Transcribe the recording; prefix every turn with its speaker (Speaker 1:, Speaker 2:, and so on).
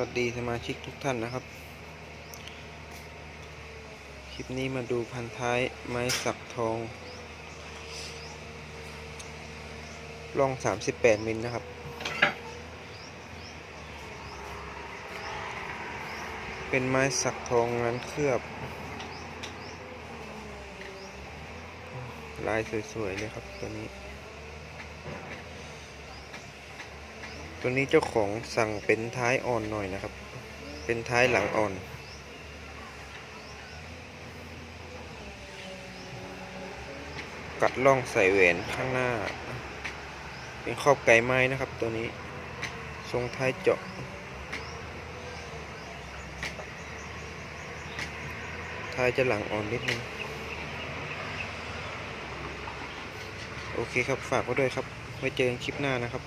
Speaker 1: วัสดีสมาชิกทุกท่านนะครับ คลิปนี้มาดูพันท้ายไม้สักทองล่อง 38 มิลนะครับ เป็นไม้สักทองงานเคลือบ ลายสวยๆเลยครับตัวนี้ ตัวนี้เจ้าของสั่งเป็นท้ายอ่อนหน่อยนะครับ เป็นท้ายหลังอ่อน กัดล่องใส่แหวนข้างหน้า เป็นครอบไก่ไม้นะครับ ตัวนี้ ทรงท้ายเจาะท้ายจะหลังอ่อนนิดนึง โอเคครับฝากไว้ด้วยครับ ไว้เจอกันคลิปหน้านะครับ